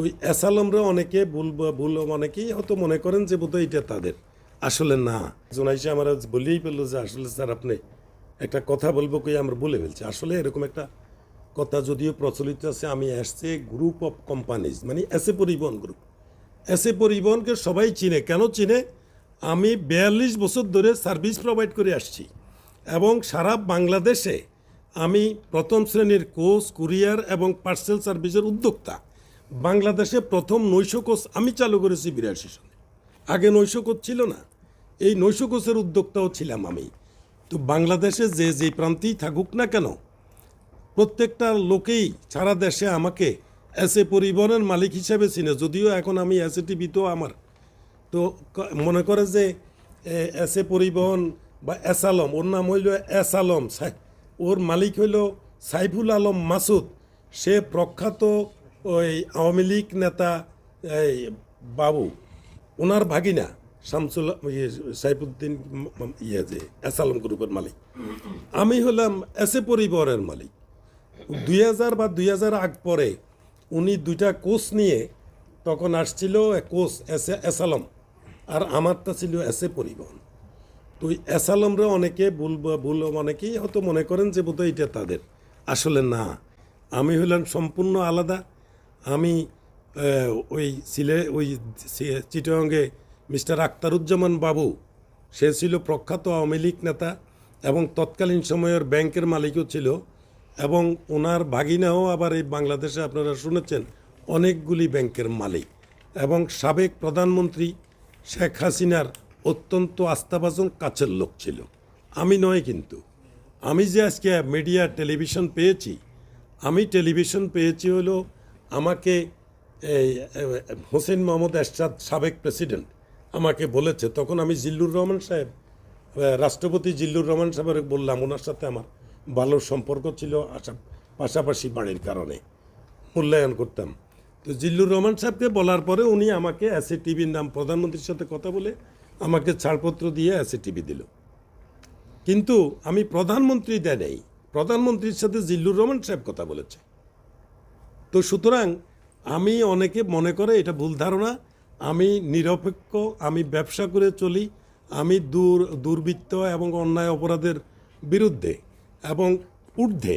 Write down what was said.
তো অ্যাসালমরা অনেকে ভুল ভুল অনেকেই হয়তো মনে করেন যে বোধহয় এটা তাদের। আসলে না। জোনাইসে আমরা বলেই পেল যে আসলে স্যার আপনি একটা কথা বলব কই আমরা বলে ফেলছি। আসলে এরকম একটা কথা যদিও প্রচলিত আছে, আমি আসছে গ্রুপ অফ কোম্পানিজ মানে এসে পরিবহন গ্রুপ এসে পরিবহনকে সবাই চিনে। কেন চিনে? আমি বিয়াল্লিশ বছর ধরে সার্ভিস প্রোভাইড করে আসছি এবং সারা বাংলাদেশে আমি প্রথম শ্রেণির কোচ কুরিয়ার এবং পার্সেল সার্ভিসের উদ্যোক্তা। বাংলাদেশে প্রথম নৈশ কোচ আমি চালু করেছি বিরাশি সনে। আগে নৈশ কোচ ছিল না। এই নৈশ কোচের উদ্যোক্তাও ছিলাম আমি। তো বাংলাদেশে যে যে প্রান্তেই থাকুক না কেন, প্রত্যেকটা লোকেই সারা দেশে আমাকে এস এ পরিবহনের মালিক হিসেবে চিনে। যদিও এখন আমি এসে টিভি তো আমার। তো মনে করে যে এস এ পরিবহন বা এস আলম, ওর নাম হইল এস আলম ওর মালিক হইল সাইফুল আলম মাসুদ। সে প্রখ্যাত ওই আওয়ামী লীগ নেতা এই বাবু ওনার ভাগিনা শামসুল ইয়ে, সাইফুদ্দিন ইয়ে যে এস আলম গ্রুপের মালিক। আমি হলাম এস এ পরিবহনের মালিক। দুই হাজার বা দুই হাজার আগ পরে উনি দুইটা কোচ নিয়ে তখন আসছিল কোচ এসে এসালম আর আমারটা ছিল এসে পরিবহন। তো এসালমরা অনেকে ভুল ভুল অনেকেই হয়তো মনে করেন যে বোধহয় এটা তাদের। আসলে না আমি হলাম সম্পূর্ণ আলাদা। আমি ওই সিলে, ওই সি- মিস্টার আখতারুজ্জামান বাবু, সে ছিল প্রখ্যাত আওয়ামী লীগ নেতা এবং তৎকালীন সময়ের ব্যাংকের মালিকও ছিল এবং ওনার ভাগিনাও আবার এই বাংলাদেশে আপনারা শুনেছেন, অনেকগুলি ব্যাংকের মালিক এবং সাবেক প্রধানমন্ত্রী শেখ হাসিনার অত্যন্ত আস্থাভাজন কাছের লোক ছিল। আমি নয় কিন্তু, আমি যে আজকে মিডিয়া টেলিভিশন পেয়েছি, আমি টেলিভিশন পেয়েছি হলো আমাকে এই হোসেন মোহাম্মদ এরশাদ সাবেক প্রেসিডেন্ট আমাকে বলেছে, তখন আমি জিল্লুর রহমান সাহেব রাষ্ট্রপতি জিল্লুর রহমান সাহেবের বললাম, ওনার সাথে আমার ভালো সম্পর্ক ছিল, আশা, পাশাপাশি বাড়ির কারণে মূল্যায়ন করতাম। তো জিল্লুর রহমান সাহেবকে বলার পরে উনি আমাকে এসএ টিভির নাম প্রধানমন্ত্রীর সাথে কথা বলে আমাকে ছাড়পত্র দিয়ে এসএ টিভি দিল। কিন্তু আমি প্রধানমন্ত্রী দেয় নেই, প্রধানমন্ত্রীর সাথে জিল্লুর রহমান সাহেব কথা বলেছে। তো সুতরাং আমি অনেকে মনে করে এটা ভুল ধারণা, আমি নিরপেক্ষ, আমি ব্যবসা করে চলি, আমি দূর, দুর্বৃত্ত এবং অন্যায় অপরাধের বিরুদ্ধে এবং ঊর্ধ্বে।